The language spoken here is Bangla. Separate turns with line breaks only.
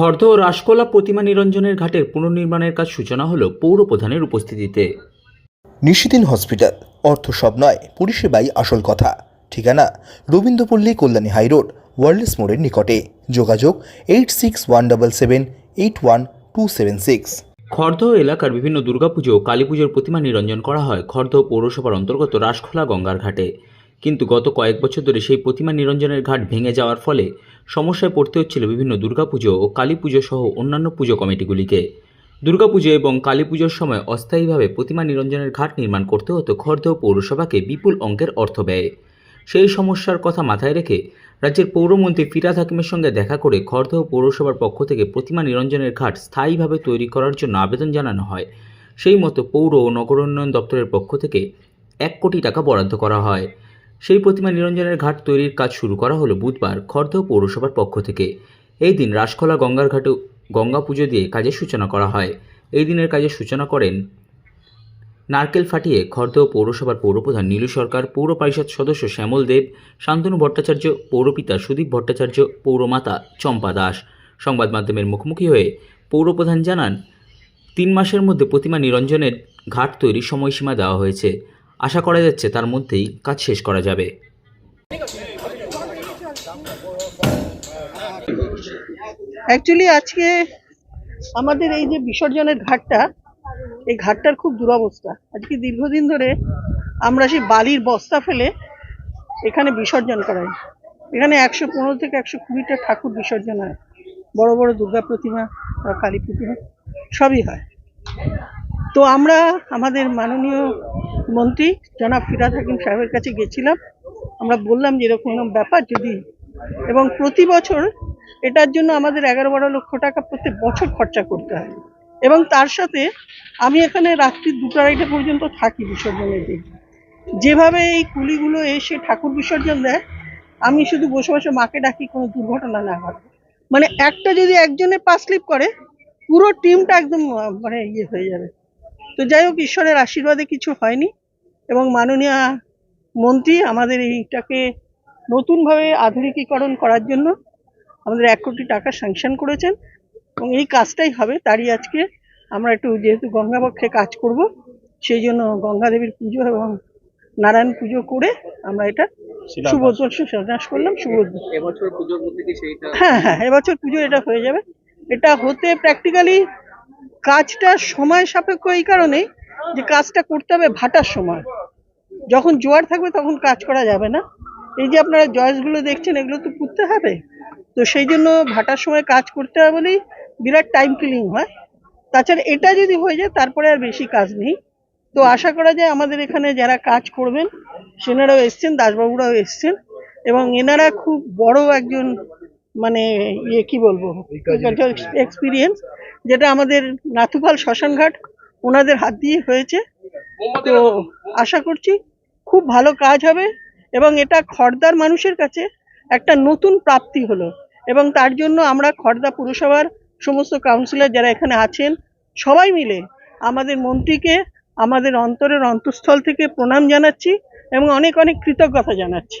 খর্ধ ও রাসকোলা প্রতিমা নিরঞ্জনের ঘাটের পুনর্নির্মাণের কাজ সূচনা হল পৌর প্রধানের উপস্থিতিতে।
নিশিদিন হসপিটাল অর্থ সব নয় পরিষেবাই আসল কথা। ঠিকানা রবীন্দ্রপল্লী কল্যাণী হাইরোড ওয়ার্ল্ডস মোড়ের নিকটে। যোগাযোগ eight six one double seven eight one two seven six
খর্ধ এলাকার বিভিন্ন দুর্গাপুজো ও কালীপুজোর প্রতিমা নিরঞ্জন করা হয় খর্ধ পৌরসভার অন্তর্গত রাসখোলা গঙ্গার ঘাটে। কিন্তু গত কয়েক বছর ধরে সেই প্রতিমা নিরঞ্জনের ঘাট ভেঙে যাওয়ার ফলে সমস্যায় পড়তে হচ্ছিল বিভিন্ন দুর্গাপুজো ও কালীপুজো সহ অন্যান্য পুজো কমিটিগুলিকে। দুর্গাপুজো এবং কালীপুজোর সময় অস্থায়ীভাবে প্রতিমা নিরঞ্জনের ঘাট নির্মাণ করতে হতো খর্ধ পৌরসভাকে বিপুল অঙ্কের অর্থ ব্যয়। সেই সমস্যার কথা মাথায় রেখে রাজ্যের পৌরমন্ত্রী ফিরাদ হাকিমের সঙ্গে দেখা করে খড়দহ পৌরসভার পক্ষ থেকে প্রতিমা নিরঞ্জনের ঘাট স্থায়ীভাবে তৈরি করার জন্য আবেদন জানানো হয়। সেই মতো পৌর ও নগরোন্নয়ন দপ্তরের পক্ষ থেকে এক কোটি টাকা বরাদ্দ করা হয়। সেই প্রতিমা নিরঞ্জনের ঘাট তৈরির কাজ শুরু করা হলো বুধবার খড়দহ পৌরসভার পক্ষ থেকে। এই দিন রাসখোলা গঙ্গার ঘাটে গঙ্গা পুজো দিয়ে কাজের সূচনা করা হয়। এই দিনের কাজের সূচনা করেন নারকেল ফাটিয়ে খড়দহ পৌরসভার পৌরপ্রধান নীলু সরকার, পৌর পরিষদ সদস্য শ্যামল দেব, শান্তনু ভট্টাচার্য, পৌরপিতা সুদীপ ভট্টাচার্য, পৌরমাতা চম্পা দাস। সংবাদ মাধ্যমের মুখোমুখি হয়ে পৌরপ্রধান জানান, তিন মাসের মধ্যে প্রতিমা নিরঞ্জনের ঘাট তৈরির সময়সীমা দেওয়া হয়েছে। আশা করা যাচ্ছে তার মধ্যেই কাজ শেষ করা যাবে।
অ্যাকচুয়ালি আজকে আমাদের এই যে বিসর্জনের ঘাটটা, এই ঘাটটার খুব দুরবস্থা। আজকে দীর্ঘদিন ধরে আমরা সেই বালির বস্তা ফেলে এখানে বিসর্জন করাই। এখানে একশো পনেরো থেকে একশো কুড়িটা ঠাকুর বিসর্জন হয়। বড় বড় দুর্গা প্রতিমা কালী প্রতিমা, সবই হয়। তো আমরা, আমাদের মাননীয় মন্ত্রী জনাব ফিরাদ হাকিম সাহেবের কাছে গেছিলাম। আমরা বললাম যে এরকম এরকম ব্যাপার যদি এবং প্রতি বছর এটার জন্য আমাদের এগারো বারো লক্ষ টাকা প্রত্যেক বছর খরচা করতে হয়। এবং তার সাথে আমি এখানে রাত্রি দুটো আড়াইটা পর্যন্ত থাকি বিসর্জনের দিন। যেভাবে এই কুলিগুলো এসে ঠাকুর বিসর্জন দেয়, আমি শুধু বসে বসে মাকে ডাকি, কোনো দুর্ঘটনা না ঘটে মানে একটা যদি একজনে পা স্লিপ করে, পুরো টিমটা একদম মানে ইয়ে হয়ে যাবে। তো যাই হোক, ঈশ্বরের আশীর্বাদে কিছু হয়নি। এবং মাননীয় মন্ত্রী আমাদের এইটাকে নতুনভাবে আধুনিকীকরণ করার জন্য আমাদের এক কোটি টাকা স্যাংশন করেছেন এবং এই কাজটাই হবে। তারই আজকে আমরা একটু যেহেতু গঙ্গাবক্ষে কাজ করব সেই জন্য গঙ্গা দেবীর পুজো এবং নারায়ণ পুজো করে আমরা এটা শুভ শিলান্যাস করলাম শুভ
এবছর পুজোর মধ্যে কি সেইটা?
হ্যাঁ হ্যাঁ এবছর পুজো এটা হয়ে যাবে। এটা হতে প্র্যাকটিক্যালি কাজটা সময় সাপেক্ষ এই কারণেই যে কাজটা করতে হবে ভাটার সময়। যখন জোয়ার থাকবে তখন কাজ করা যাবে না। এই যে আপনারা জয়েসগুলো দেখছেন এগুলো তো পুঁততে হবে। তো সেই জন্য ভাটার সময় কাজ করতে হবে বলেই বিরাট টাইম কিলিং হয়। তাছাড়া এটা যদি হয়ে যায় তারপরে আর বেশি কাজ নেই। তো আশা করা যায় আমাদের এখানে যারা কাজ করবেন সেনারাও এসছেন দাসবাবুরাও এসছেন এবং এনারা খুব বড় একজন মানে ইয়ে কি বলব? এক্সপিরিয়েন্স। যেটা আমাদের নাথুপাল শ্মশানঘাট ওনাদের হাত দিয়ে হয়েছে। তো আশা করছি খুব ভালো কাজ হবে এবং এটা খর্দার মানুষের কাছে একটা নতুন প্রাপ্তি হলো এবং তার জন্য আমরা খর্দা পুরসভার সমস্ত কাউন্সিলর যারা এখানে আছেন সবাই মিলে আমাদের মন্ত্রীকে আমাদের অন্তরের অন্তঃস্থল থেকে প্রণাম জানাচ্ছি এবং অনেক অনেক কৃতজ্ঞতা জানাচ্ছি।